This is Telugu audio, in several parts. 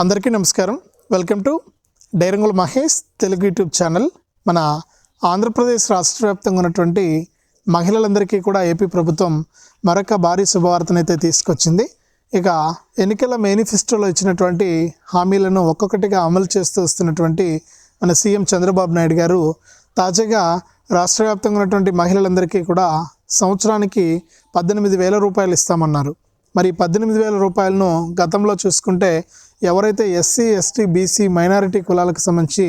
అందరికీ నమస్కారం. Welcome to డైరంగుల Mahesh Telugu YouTube channel. మన ఆంధ్రప్రదేశ్ రాష్ట్ర వ్యాప్తంగా ఉన్నటువంటి మహిళలందరికీ కూడా ఏపీ ప్రభుత్వం మరొక భారీ శుభవార్తనైతే తీసుకొచ్చింది. ఇక ఎన్నికల మేనిఫెస్టోలో ఇచ్చినటువంటి హామీలను ఒక్కొక్కటిగా అమలు చేస్తూ వస్తున్నటువంటి మన సీఎం చంద్రబాబు నాయుడు గారు తాజాగా రాష్ట్ర వ్యాప్తంగా ఉన్నటువంటి మహిళలందరికీ కూడా సంవత్సరానికి పద్దెనిమిది వేల రూపాయలు ఇస్తామన్నారు. మరి పద్దెనిమిది వేల రూపాయలను గతంలో చూసుకుంటే ఎవరైతే ఎస్సీ ఎస్టీ బీసీ మైనారిటీ కులాలకు సంబంధించి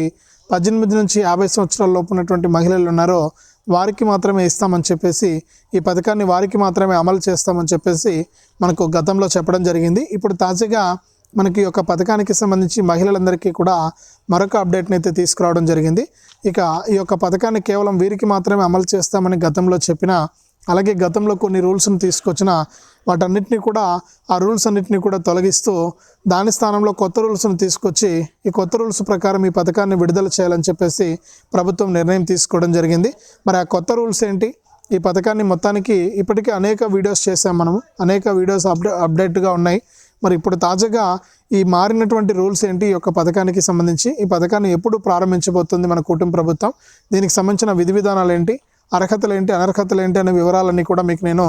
పద్దెనిమిది నుంచి యాభై సంవత్సరాల లోపు ఉన్నటువంటి మహిళలు ఉన్నారో వారికి మాత్రమే ఇస్తామని చెప్పేసి ఈ పథకాన్ని వారికి మాత్రమే అమలు చేస్తామని చెప్పేసి మనకు గతంలో చెప్పడం జరిగింది. ఇప్పుడు తాజాగా మనకి యొక్క పథకానికి సంబంధించి మహిళలందరికీ కూడా మరొక అప్డేట్ని అయితే తీసుకురావడం జరిగింది. ఇక ఈ యొక్క పథకాన్ని కేవలం వీరికి మాత్రమే అమలు చేస్తామని గతంలో చెప్పిన అలాగే గతంలో కొన్ని రూల్స్ని తీసుకొచ్చిన వాటన్నిటిని కూడా ఆ రూల్స్ అన్నిటిని కూడా తొలగిస్తూ దాని స్థానంలో కొత్త రూల్స్ను తీసుకొచ్చి ఈ కొత్త రూల్స్ ప్రకారం ఈ పథకాన్ని విడుదల చేయాలని చెప్పేసి ప్రభుత్వం నిర్ణయం తీసుకోవడం జరిగింది. మరి ఆ కొత్త రూల్స్ ఏంటి? ఈ పథకాన్ని మొత్తానికి ఇప్పటికే అనేక వీడియోస్ చేసాం మనము. అనేక వీడియోస్ అప్డే అప్డేట్గా ఉన్నాయి. మరి ఇప్పుడు తాజాగా ఈ మారినటువంటి రూల్స్ ఏంటి? ఈ యొక్క పథకానికి సంబంధించి ఈ పథకాన్ని ఎప్పుడు ప్రారంభించబోతుంది మన కుటుంబ ప్రభుత్వం? దీనికి సంబంధించిన విధి విధానాలు ఏంటి? అర్హతలు ఏంటి అనర్హతలు ఏంటి అనే వివరాలన్నీ కూడా మీకు నేను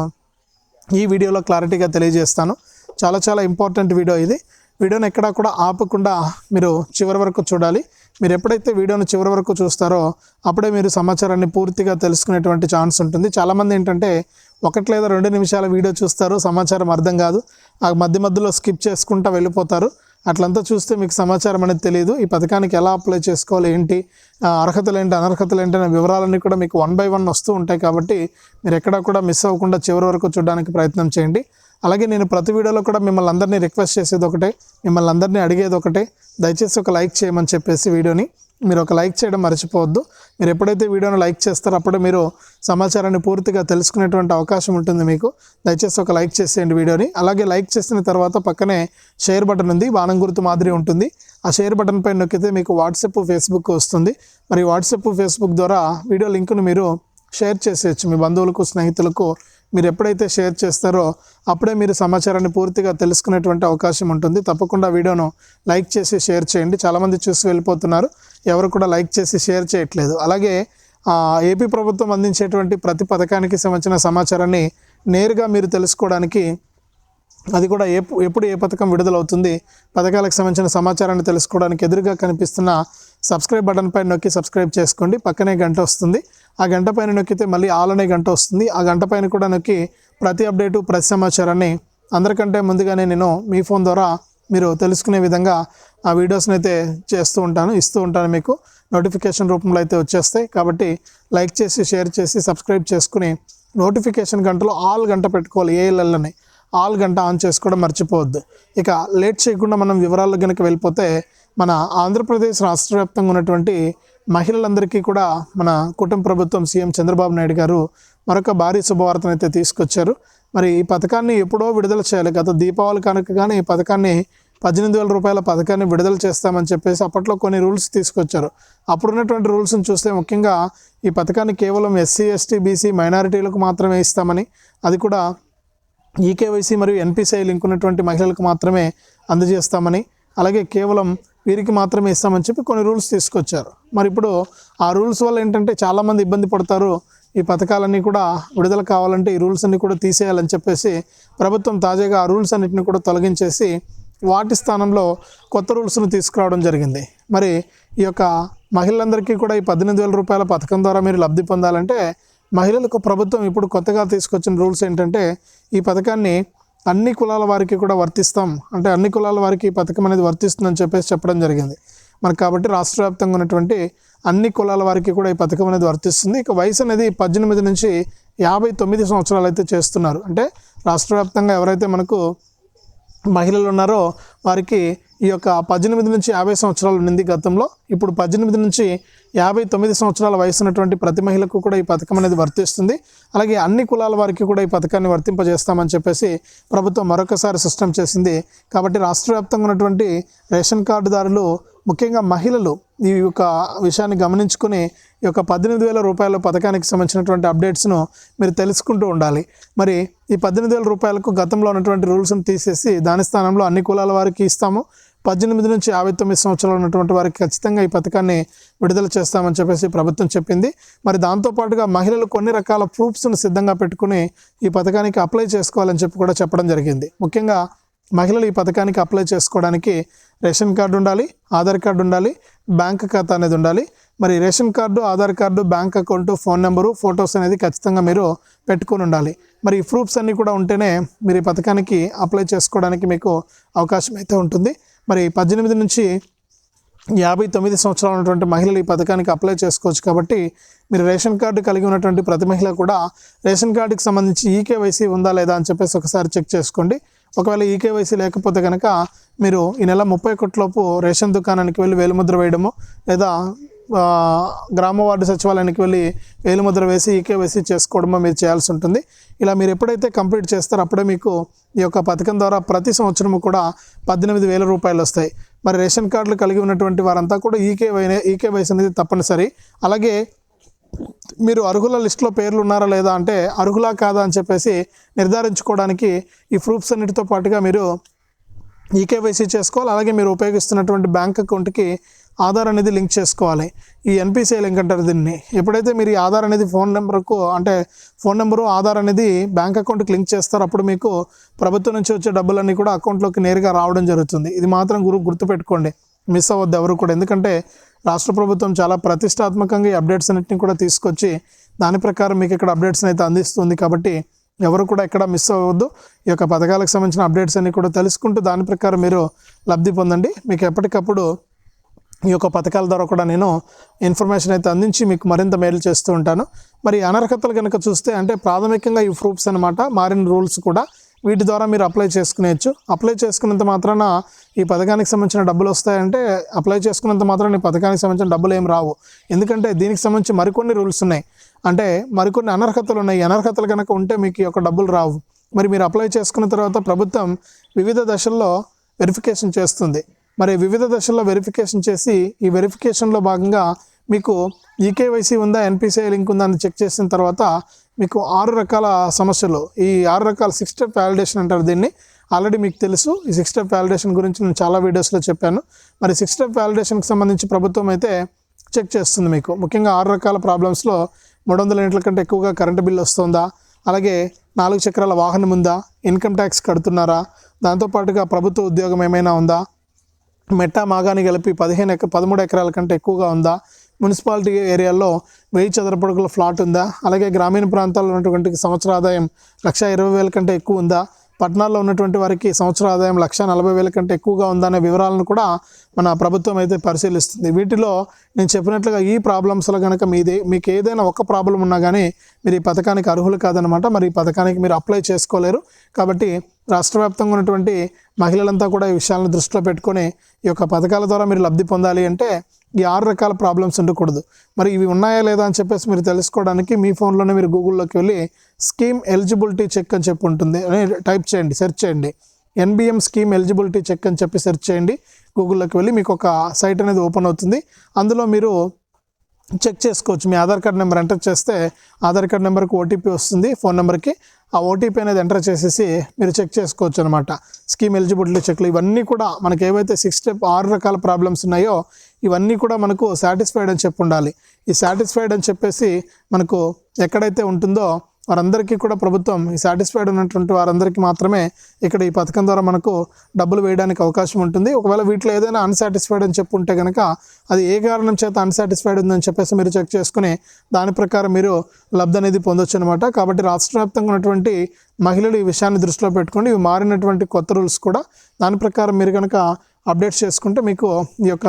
ఈ వీడియోలో క్లారిటీగా తెలియజేస్తాను. చాలా చాలా ఇంపార్టెంట్ వీడియో ఇది. వీడియోని ఎక్కడా కూడా ఆపకుండా మీరు చివరి వరకు చూడాలి. మీరు ఎప్పుడైతే వీడియోను చివరి వరకు చూస్తారో అప్పుడే మీరు సమాచారాన్ని పూర్తిగా తెలుసుకునేటువంటి ఛాన్స్ ఉంటుంది. చాలామంది ఏంటంటే ఒకటి లేదా రెండు నిమిషాల వీడియో చూస్తారు సమాచారం అర్థం కాదు. ఆ మధ్య మధ్యలో స్కిప్ చేసుకుంటూ వెళ్ళిపోతారు. అట్లంతా చూస్తే మీకు సమాచారం అనేది తెలియదు ఈ పథకానికి ఎలా అప్లై చేసుకోవాలి ఏంటి అర్హతలు ఏంటి అనర్హతలు ఏంటి అనే వివరాలన్నీ కూడా మీకు వన్ బై వన్ వస్తూ ఉంటాయి కాబట్టి మీరు ఎక్కడా కూడా మిస్ అవ్వకుండా చివరి వరకు చూడడానికి ప్రయత్నం చేయండి. అలాగే నేను ప్రతి వీడియోలో కూడా మిమ్మల్ని అందరినీ రిక్వెస్ట్ చేసేది ఒకటే మిమ్మల్ని అందరినీ అడిగేది ఒకటే. దయచేసి ఒక లైక్ చేయమని చెప్పేసి వీడియోని మీరు ఒక లైక్ చేయడం మర్చిపోవద్దు. మీరు ఎప్పుడైతే వీడియోని లైక్ చేస్తారో అప్పుడే మీరు సమాచారాన్ని పూర్తిగా తెలుసుకునేటువంటి అవకాశం ఉంటుంది మీకు. దయచేసి ఒక లైక్ చేసేయండి వీడియోని. అలాగే లైక్ చేసిన తర్వాత పక్కనే షేర్ బటన్ ఉంది బాణం గుర్తు మాదిరి ఉంటుంది. ఆ షేర్ బటన్ పైన నొక్కితే మీకు వాట్సాప్ ఫేస్బుక్ వస్తుంది. మరి వాట్సాప్ ఫేస్బుక్ ద్వారా వీడియో లింక్ను మీరు షేర్ చేసేయచ్చు. మీ బంధువులకు స్నేహితులకు మీరు ఎప్పుడైతే షేర్ చేస్తారో అప్పుడే మీరు సమాచారాన్ని పూర్తిగా తెలుసుకునేటువంటి అవకాశం ఉంటుంది. తప్పకుండా వీడియోను లైక్ చేసి షేర్ చేయండి. చాలామంది చూసి వెళ్ళిపోతున్నారు. ఎవరు కూడా లైక్ చేసి షేర్ చేయట్లేదు. అలాగే ఏపీ ప్రభుత్వం అందించేటువంటి ప్రతి పథకానికి సంబంధించిన సమాచారాన్ని నేరుగా మీరు తెలుసుకోవడానికి అది కూడా ఏ ఎప్పుడు ఏ పథకం విడుదలవుతుంది పథకాలకు సంబంధించిన సమాచారాన్ని తెలుసుకోవడానికి ఎదురుగా కనిపిస్తున్న సబ్స్క్రైబ్ బటన్ పై నొక్కి సబ్స్క్రైబ్ చేసుకోండి. పక్కనే గంట వస్తుంది. ఆ గంట పైన నొక్కితే మళ్ళీ ఆలనే గంట వస్తుంది. ఆ గంట పైన కూడా నొక్కి ప్రతి అప్డేటు ప్రతి సమాచారాన్ని అందరికంటే ముందుగానే నేను మీ ఫోన్ ద్వారా మీరు తెలుసుకునే విధంగా ఆ వీడియోస్ని అయితే చేస్తూ ఉంటాను ఇస్తూ ఉంటాను మీకు. నోటిఫికేషన్ రూపంలో అయితే వచ్చేస్తాయి. కాబట్టి లైక్ చేసి షేర్ చేసి సబ్స్క్రైబ్ చేసుకుని నోటిఫికేషన్ గంటలో ఆల్ గంట పెట్టుకోవాలి. ఏఎల్ఎల్ని ఆల్ గంట ఆన్ చేసుకోవడం మర్చిపోవద్దు. ఇక లేట్ చేయకుండా మనం వివరాల్లో కనుక వెళ్ళిపోతే మన ఆంధ్రప్రదేశ్ రాష్ట్ర వ్యాప్తంగా ఉన్నటువంటి మహిళలందరికీ కూడా మన కుటుంబ ప్రభుత్వం సీఎం చంద్రబాబు నాయుడు గారు మరొక భారీ శుభవార్తను అయితే తీసుకొచ్చారు. మరి ఈ పథకాన్ని ఎప్పుడో విడుదల చేయాలి. గత దీపావళి కనుక కానీ ఈ పథకాన్ని పద్దెనిమిది వేల రూపాయల పథకాన్ని విడుదల చేస్తామని చెప్పేసి అప్పట్లో కొన్ని రూల్స్ తీసుకొచ్చారు. అప్పుడున్నటువంటి రూల్స్ని చూస్తే ముఖ్యంగా ఈ పథకాన్ని కేవలం ఎస్సీ ఎస్టీ బీసీ మైనారిటీలకు మాత్రమే ఇస్తామని అది కూడా ఈకేవైసీ మరియు ఎన్పిసిఐ లింక్ ఉన్నటువంటి మహిళలకు మాత్రమే అందజేస్తామని అలాగే కేవలం వీరికి మాత్రమే ఇస్తామని చెప్పి కొన్ని రూల్స్ తీసుకొచ్చారు. మరి ఇప్పుడు ఆ రూల్స్ వల్ల ఏంటంటే చాలామంది ఇబ్బంది పడతారు. ఈ పథకాలన్నీ కూడా విడుదల కావాలంటే ఈ రూల్స్ అన్ని కూడా తీసేయాలని చెప్పేసి ప్రభుత్వం తాజాగా ఆ రూల్స్ అన్నింటిని కూడా తొలగించేసి వాటి స్థానంలో కొత్త రూల్స్ను తీసుకురావడం జరిగింది. మరి ఈ యొక్క మహిళలందరికీ కూడా ఈ పద్దెనిమిది వేల రూపాయల పథకం ద్వారా మీరు లబ్ధి పొందాలంటే మహిళలకు ప్రభుత్వం ఇప్పుడు కొత్తగా తీసుకొచ్చిన రూల్స్ ఏంటంటే ఈ పథకాన్ని అన్ని కులాల వారికి కూడా వర్తిస్తాం. అంటే అన్ని కులాల వారికి ఈ పథకం అనేది వర్తిస్తుందని చెప్పేసి చెప్పడం జరిగింది. మరి కాబట్టి రాష్ట్ర వ్యాప్తంగా ఉన్నటువంటి అన్ని కులాల వారికి కూడా ఈ పథకం అనేది వర్తిస్తుంది. ఇక వయసు అనేది పద్దెనిమిది నుంచి యాభై తొమ్మిది సంవత్సరాలు అయితే చేస్తున్నారు. అంటే రాష్ట్ర వ్యాప్తంగా ఎవరైతే మనకు మహిళలు ఉన్నారో వారికి ఈ యొక్క పద్దెనిమిది నుంచి యాభై సంవత్సరాలు ఉండింది గతంలో. ఇప్పుడు పద్దెనిమిది నుంచి యాభై తొమ్మిది సంవత్సరాల వయసు ఉన్నటువంటి ప్రతి మహిళకు కూడా ఈ పథకం అనేది వర్తిస్తుంది. అలాగే అన్ని కులాల వారికి కూడా ఈ పథకాన్ని వర్తింపజేస్తామని చెప్పేసి ప్రభుత్వం మరొకసారి సిస్టమ్ చేసింది. కాబట్టి రాష్ట్ర వ్యాప్తంగా ఉన్నటువంటి రేషన్ కార్డుదారులు ముఖ్యంగా మహిళలు ఈ యొక్క విషయాన్ని గమనించుకుని ఈ యొక్క పద్దెనిమిది వేల రూపాయల పథకానికి సంబంధించినటువంటి అప్డేట్స్ను మీరు తెలుసుకుంటూ ఉండాలి. మరి ఈ పద్దెనిమిది వేల రూపాయలకు గతంలో ఉన్నటువంటి రూల్స్ను తీసేసి దాని స్థానంలో అన్ని కులాల వారికి ఇస్తాము. పద్దెనిమిది నుంచి యాభై తొమ్మిది సంవత్సరాలు ఉన్నటువంటి వారికి ఖచ్చితంగా ఈ పథకాన్ని విడుదల చేస్తామని చెప్పేసి ప్రభుత్వం చెప్పింది. మరి దాంతోపాటుగా మహిళలు కొన్ని రకాల ప్రూఫ్స్ను సిద్ధంగా పెట్టుకుని ఈ పథకానికి అప్లై చేసుకోవాలని చెప్పి కూడా చెప్పడం జరిగింది. ముఖ్యంగా మహిళలు ఈ పథకానికి అప్లై చేసుకోవడానికి రేషన్ కార్డు ఉండాలి ఆధార్ కార్డు ఉండాలి బ్యాంక్ ఖాతా అనేది ఉండాలి. మరి ration card Aadhaar card bank account phone number photos అనేది ఖచ్చితంగా మీరు పెట్టుకొని ఉండాలి. మరి ఈ ప్రూఫ్స్ అన్నీ కూడా ఉంటేనే మీరు ఈ పథకానికి అప్లై చేసుకోవడానికి మీకు అవకాశం అయితే ఉంటుంది. మరి పద్దెనిమిది నుంచి యాభై తొమ్మిది సంవత్సరాలు ఉన్నటువంటి మహిళలు ఈ పథకానికి అప్లై చేసుకోవచ్చు కాబట్టి మీరు రేషన్ కార్డు కలిగి ఉన్నటువంటి ప్రతి మహిళ కూడా రేషన్ కార్డుకి సంబంధించి ఈకేవైసీ ఉందా లేదా అని చెప్పేసి ఒకసారి చెక్ చేసుకోండి. ఒకవేళ ఈకేవైసీ లేకపోతే కనుక మీరు ఈ నెల ముప్పై ఒకటిలోపు రేషన్ దుకాణానికి వెళ్ళి వేలుముద్ర వేయడము లేదా గ్రామ వార్డు సచివాలయానికి వెళ్ళి వేలిముద్ర వేసి ఈకేవైసీ చేసుకోవడమో మీరు చేయాల్సి ఉంటుంది. ఇలా మీరు ఎప్పుడైతే కంప్లీట్ చేస్తారో అప్పుడే మీకు ఈ యొక్క పథకం ద్వారా ప్రతి సంవత్సరము కూడా పద్దెనిమిది వేల రూపాయలు వస్తాయి. మరి రేషన్ కార్డులు కలిగి ఉన్నటువంటి వారంతా కూడా ఈకేవై ఈకేవైసీ అనేది తప్పనిసరి. అలాగే మీరు అర్హుల లిస్టులో పేర్లు ఉన్నారా లేదా అంటే అర్హులా కాదా అని చెప్పేసి నిర్ధారించుకోవడానికి ఈ ప్రూఫ్స్ అన్నిటితో పాటుగా మీరు ఈకేవైసీ చేసుకోవాలి. అలాగే మీరు ఉపయోగిస్తున్నటువంటి బ్యాంక్ అకౌంట్కి ఆధార్ అనేది లింక్ చేసుకోవాలి. ఈ ఎన్పిసిఐ లింక్ అంటారు దీన్ని. ఎప్పుడైతే మీరు ఈ ఆధార్ అనేది ఫోన్ నెంబర్కు అంటే ఫోన్ నెంబరు ఆధార్ అనేది బ్యాంక్ అకౌంట్కి లింక్ చేస్తారు అప్పుడు మీకు ప్రభుత్వం నుంచి వచ్చే డబ్బులన్నీ కూడా అకౌంట్లోకి నేరుగా రావడం జరుగుతుంది. ఇది మాత్రం గురు గుర్తుపెట్టుకోండి. మిస్ అవ్వద్దు ఎవరు కూడా. ఎందుకంటే రాష్ట్ర ప్రభుత్వం చాలా ప్రతిష్టాత్మకంగా ఈ అప్డేట్స్ అన్నింటినీ కూడా తీసుకొచ్చి దాని ప్రకారం మీకు ఇక్కడ అప్డేట్స్ని అయితే అందిస్తుంది కాబట్టి ఎవరు కూడా ఎక్కడ మిస్ అవ్వద్దు. ఈ యొక్క పథకాలకు సంబంధించిన అప్డేట్స్ అన్నీ కూడా తెలుసుకుంటూ దాని ప్రకారం మీరు లబ్ధి పొందండి. మీకు ఎప్పటికప్పుడు ఈ యొక్క పథకాల ద్వారా కూడా నేను ఇన్ఫర్మేషన్ అయితే అందించి మీకు మరింత మేలు చేస్తూ ఉంటాను. మరి అనర్హతలు కనుక చూస్తే అంటే ప్రాథమికంగా ఈ ప్రూఫ్స్ అనమాట మారిన రూల్స్ కూడా వీటి ద్వారా మీరు అప్లై చేసుకునేయచ్చు. అప్లై చేసుకున్నంత మాత్రాన ఈ పథకానికి సంబంధించిన డబ్బులు వస్తాయంటే అప్లై చేసుకున్నంత మాత్రాన ఈ పథకానికి సంబంధించిన డబ్బులు ఏం రావు. ఎందుకంటే దీనికి సంబంధించి మరికొన్ని రూల్స్ ఉన్నాయి. అంటే మరికొన్ని అనర్హతలు ఉన్నాయి. అనర్హతలు కనుక ఉంటే మీకు ఈ యొక్క డబ్బులు రావు. మరి మీరు అప్లై చేసుకున్న తర్వాత ప్రభుత్వం వివిధ దశల్లో వెరిఫికేషన్ చేస్తుంది. మరి వివిధ దశల్లో వెరిఫికేషన్ చేసి ఈ వెరిఫికేషన్లో భాగంగా మీకు ఈకేవైసీ ఉందా ఎన్పిసిఐ లింక్ ఉందా అని చెక్ చేసిన తర్వాత మీకు ఆరు రకాల సమస్యలు. ఈ ఆరు రకాల సిక్స్ స్టెప్ వ్యాలిడేషన్ అంటారు దీన్ని. ఆల్రెడీ మీకు తెలుసు. ఈ సిక్స్ స్టెప్ వ్యాలిడేషన్ గురించి నేను చాలా వీడియోస్లో చెప్పాను. మరి సిక్స్ స్టెప్ వ్యాలిడేషన్కి సంబంధించి ప్రభుత్వం అయితే చెక్ చేస్తుంది మీకు. ముఖ్యంగా ఆరు రకాల ప్రాబ్లమ్స్లో మూడు వందల యూనిట్ల కంటే ఎక్కువగా కరెంటు బిల్లు వస్తుందా? అలాగే నాలుగు చక్రాల వాహనం ఉందా? ఇన్కమ్ ట్యాక్స్ కడుతున్నారా? దాంతోపాటుగా ప్రభుత్వ ఉద్యోగం ఏమైనా ఉందా? మెట్టా మాగాని కలిపి పదిహేను ఎక పదమూడు ఎకరాల కంటే ఎక్కువగా ఉందా? మున్సిపాలిటీ ఏరియాలో వెయ్యి చదరపడుగుల ఫ్లాట్ ఉందా? అలాగే గ్రామీణ ప్రాంతాల్లో ఉన్నటువంటి సంవత్సర ఆదాయం లక్ష ఇరవై వేల కంటే ఎక్కువ ఉందా? పట్టణాల్లో ఉన్నటువంటి వారికి సంవత్సర ఆదాయం లక్ష నలభై వేల కంటే ఎక్కువగా ఉందనే వివరాలను కూడా మన ప్రభుత్వం అయితే పరిశీలిస్తుంది. వీటిలో నేను చెప్పినట్లుగా ఈ ప్రాబ్లమ్స్లో కనుక మీది మీకు ఏదైనా ఒక ప్రాబ్లం ఉన్నా కానీ మీరు ఈ పథకానికి అర్హులు కాదనమాట మరి ఈ పథకానికి మీరు అప్లై చేసుకోలేరు. కాబట్టి రాష్ట్ర వ్యాప్తంగా ఉన్నటువంటి మహిళలంతా కూడా ఈ విషయాలను దృష్టిలో పెట్టుకొని ఈ యొక్క పథకాల ద్వారా మీరు లబ్ధి పొందాలి అంటే ఈ ఆరు రకాల ప్రాబ్లమ్స్ ఉండకూడదు. మరి ఇవి ఉన్నాయా లేదా అని చెప్పేసి మీరు తెలుసుకోవడానికి మీ ఫోన్లోనే మీరు గూగుల్లోకి వెళ్ళి స్కీమ్ ఎలిజిబిలిటీ చెక్ అని చెప్పి ఉంటుంది. అని టైప్ చేయండి సెర్చ్ చేయండి. ఎన్బిఎం స్కీమ్ ఎలిజిబిలిటీ చెక్ అని చెప్పి సెర్చ్ చేయండి. గూగుల్లోకి వెళ్ళి మీకు ఒక సైట్ అనేది ఓపెన్ అవుతుంది. అందులో మీరు చెక్ చేసుకోవచ్చు. మీ ఆధార్ కార్డ్ నెంబర్ ఎంటర్ చేస్తే ఆధార్ కార్డ్ నెంబర్కి ఓటీపీ వస్తుంది. ఫోన్ నెంబర్కి ఆ ఓటీపీ అనేది ఎంటర్ చేసేసి మీరు చెక్ చేసుకోవచ్చు అనమాట స్కీమ్ ఎలిజిబిలిటీ చెక్లు ఇవన్నీ కూడా మనకి ఏవైతే సిక్స్ స్టెప్ ఆరు రకాల ప్రాబ్లమ్స్ ఉన్నాయో ఇవన్నీ కూడా మనకు సాటిస్ఫైడ్ అని చెప్పి ఉండాలి. ఈ సాటిస్ఫైడ్ అని చెప్పేసి మనకు ఎక్కడైతే ఉంటుందో వారందరికీ కూడా ప్రభుత్వం ఈ సాటిస్ఫైడ్ ఉన్నటువంటి వారందరికీ మాత్రమే ఇక్కడ ఈ పథకం ద్వారా మనకు డబ్బులు వేయడానికి అవకాశం ఉంటుంది. ఒకవేళ వీటిలో ఏదైనా అన్సాటిస్ఫైడ్ అని చెప్పి ఉంటే కనుక అది ఏ కారణం చేత అన్సాటిస్ఫైడ్ ఉందని చెప్పేసి మీరు చెక్ చేసుకుని దాని ప్రకారం మీరు లబ్ధి అనేది పొందొచ్చు అనమాట కాబట్టి రాష్ట్ర వ్యాప్తంగా ఉన్నటువంటి మహిళలు ఈ విషయాన్ని దృష్టిలో పెట్టుకోండి. ఇవి మారినటువంటి కొత్త రూల్స్ కూడా దాని ప్రకారం మీరు కనుక అప్డేట్స్ చేసుకుంటే మీకు ఈ యొక్క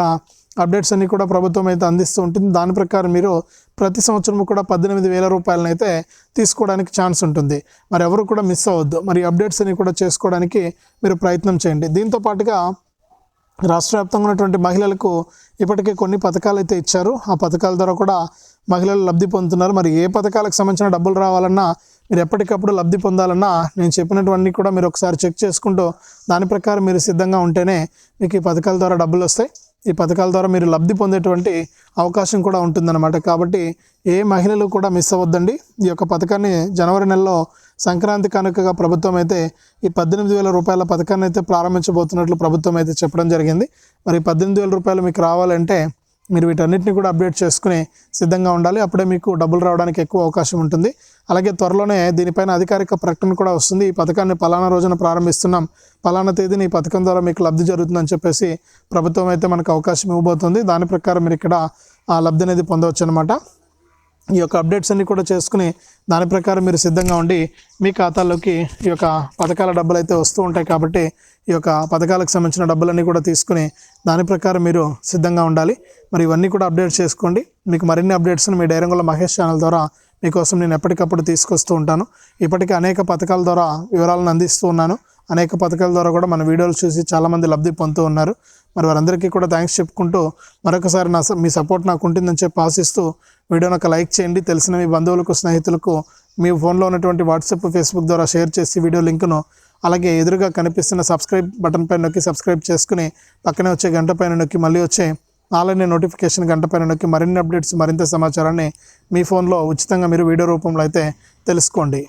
అప్డేట్స్ అన్ని కూడా ప్రభుత్వం అయితే అందిస్తూ ఉంటుంది. దాని ప్రకారం మీరు ప్రతి సంవత్సరం కూడా పద్దెనిమిది వేల రూపాయలను అయితే తీసుకోవడానికి ఛాన్స్ ఉంటుంది. మరి ఎవరు కూడా మిస్ అవ్వద్దు. మరి అప్డేట్స్ అన్ని కూడా చేసుకోవడానికి మీరు ప్రయత్నం చేయండి. దీంతో పాటుగా రాష్ట్ర వ్యాప్తంగా ఉన్నటువంటి మహిళలకు ఇప్పటికే కొన్ని పథకాలు అయితే ఇచ్చారు. ఆ పథకాల ద్వారా కూడా మహిళలు లబ్ధి పొందుతున్నారు. మరి ఏ పథకాలకు సంబంధించిన డబ్బులు రావాలన్నా మీరు ఎప్పటికప్పుడు లబ్ధి పొందాలన్నా నేను చెప్పినటువన్నీ కూడా మీరు ఒకసారి చెక్ చేసుకుంటూ దాని ప్రకారం మీరు సిద్ధంగా ఉంటేనే మీకు ఈ పథకాల ద్వారా డబ్బులు వస్తాయి. ఈ పథకాల ద్వారా మీరు లబ్ధి పొందేటువంటి అవకాశం కూడా ఉంటుందన్నమాట. కాబట్టి ఏ మహిళలు కూడా మిస్ అవ్వద్దండి. ఈ యొక్క పథకాన్ని జనవరి నెలలో సంక్రాంతి కానుకగా ప్రభుత్వం అయితే ఈ పద్దెనిమిది వేల రూపాయల పథకాన్ని అయితే ప్రారంభించబోతున్నట్లు ప్రభుత్వం అయితే చెప్పడం జరిగింది. మరి పద్దెనిమిది వేల రూపాయలు మీకు రావాలంటే మీరు వీటన్నిటిని కూడా అప్డేట్ చేసుకుని సిద్ధంగా ఉండాలి. అప్పుడే మీకు డబ్బులు రావడానికి ఎక్కువ అవకాశం ఉంటుంది. అలాగే త్వరలోనే దీనిపైన అధికారిక ప్రకటన కూడా వస్తుంది. ఈ పథకాన్ని పలానా రోజున ప్రారంభిస్తున్నాం. పలానా తేదీని ఈ పథకం ద్వారా మీకు లబ్ధి జరుగుతుందని చెప్పేసి ప్రభుత్వం అయితే మనకు అవకాశం ఇవ్వబోతుంది. దాని ప్రకారం మీరు ఇక్కడ ఆ లబ్ధి అనేది పొందవచ్చు అనమాట ఈ యొక్క అప్డేట్స్ అన్ని కూడా చేసుకుని దాని ప్రకారం మీరు సిద్ధంగా ఉండి మీ ఖాతాలోకి ఈ యొక్క పథకాల డబ్బులు అయితే వస్తూ ఉంటాయి కాబట్టి ఈ యొక్క పథకాలకు సంబంధించిన డబ్బులన్నీ కూడా తీసుకుని దాని ప్రకారం మీరు సిద్ధంగా ఉండాలి. మరి ఇవన్నీ కూడా అప్డేట్ చేసుకోండి. మీకు మరిన్ని అప్డేట్స్ని మీ డైరంగుల మహేష్ ఛానల్ ద్వారా మీకోసం నేను ఎప్పటికప్పుడు తీసుకొస్తూ ఉంటాను. ఇప్పటికే అనేక పథకాల ద్వారా వివరాలను అందిస్తూ ఉన్నాను. అనేక పథకాల ద్వారా కూడా మన వీడియోలు చూసి చాలామంది లబ్ధి పొందుతూ ఉన్నారు. మరి వారందరికీ కూడా థ్యాంక్స్ చెప్పుకుంటూ మరొకసారి నా స- మీ సపోర్ట్ నాకు ఉంటుందని చెప్పి ఆశిస్తూ వీడియోని ఒక లైక్ చేయండి. తెలిసిన మీ బంధువులకు స్నేహితులకు మీ ఫోన్లో ఉన్నటువంటి వాట్సాప్ ఫేస్బుక్ ద్వారా షేర్ చేసి వీడియో లింకును అలాగే ఎదురుగా కనిపిస్తున్న సబ్స్క్రైబ్ బటన్ పైన నొక్కి సబ్స్క్రైబ్ చేసుకుని పక్కనే వచ్చే గంట పైన నొక్కి మళ్ళీ వచ్చే ఆన్లైన్ నోటిఫికేషన్ గంట పైన నొక్కి మరిన్ని అప్డేట్స్ మరింత సమాచారాన్ని మీ ఫోన్లో ఉచితంగా మీరు వీడియో రూపంలో అయితే తెలుసుకోండి.